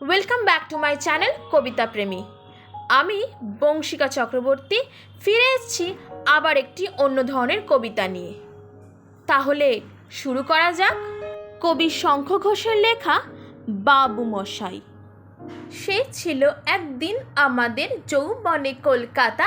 Welcome back to my channel কবিতা প্রেমী আমি বংশিকা চক্রবর্তী, ফিরে এসেছি আবার একটি অন্য ধরনের কবিতা নিয়ে। তাহলে শুরু করা যাক। কবি শঙ্খ ঘোষের লেখা বাবু মশাই। সে ছিল একদিন আমাদের যৌবনে কলকাতা।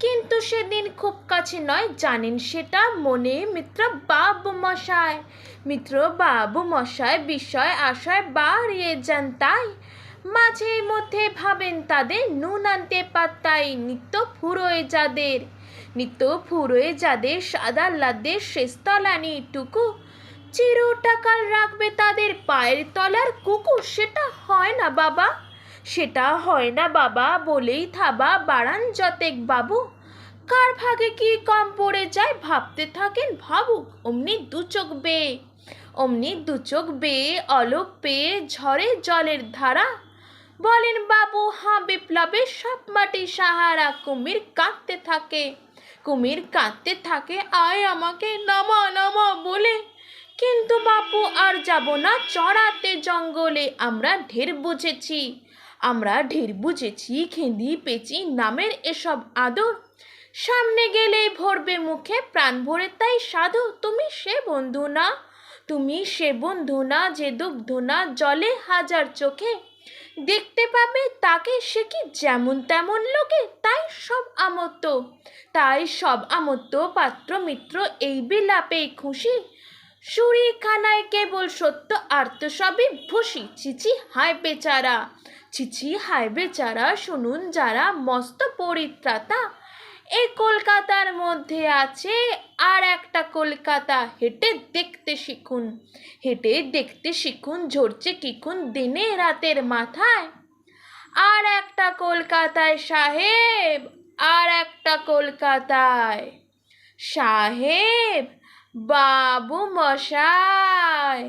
কিন্তু সেদিন খুব কাছে নয়, জানেন সেটা? মনে মিত্র বাবু মশাই মিত্র বাবু মশাই বিষয় আশায় বাড়িয়ে যান তাই। মাঝে মধ্যে ভাবেন তাদের নুন আনতে পাত্তাই, নিত্য ফুরোয় যাদের, নিত্য ফুরোয় যাদের সাদা লাদের শেষতলানি টুকু। চিরটাকাল রাখবে তাদের পায়ের তলার কুকুর, সেটা হয় না বাবা। সেটা হয় না বাবা, বলেই থাবা বাড়ান যতেক বাবু। কার ভাগে কি কম পড়ে যায় ভাবতে থাকেন ভাবুক, অমনি দু চোখ বেয়ে। অমনি দু চোখ বেয়ে অলোক পেয়ে ঝরে জলের ধারা। বলেন বাবু, হাঁ বিপ্লবে সব মাটি সাহারা, কুমির কাঁদতে থাকে। কুমির কাঁদতে থাকে, আয় আমাকে নামা নামা বলে। কিন্তু বাপু আর যাব না চড়াতে জঙ্গলে, আমরা ঢের বুঝেছি। আমরা ঢের বুঝেছি, খেঁদি, পেঁচি, নামের এসব আদর। সামনে গেলে ভরবে মুখে, প্রাণ ভরে তাই সাধু, তুমি সে বন্ধু না। তুমি সে বন্ধু না যে দুগ্ধ না, জলে হাজার চোখে। দেখতে পাবে তাকে সে কি যেমন তেমন লোকে, তাই সব আমত্ত। তাই সব আমত্ত পাত্র মিত্র এই বিলাপে খুশি। সুরি খানায় কেবল সত্য আর তো সবই ভুসি চিচি হায় বেচারা চিচি হায় বেচারা, শুনুন যারা মস্ত পরিত্রাতা। এই কলকাতার মধ্যে আছে আর একটা কলকাতা, হেঁটে দেখতে শিখুন, হেঁটে দেখতে শিখুন, ঝরছে কিখুন দিনে রাতের মাথায়। আর একটা কলকাতায় সাহেব, আর একটা কলকাতায় সাহেব বাবু মশাই।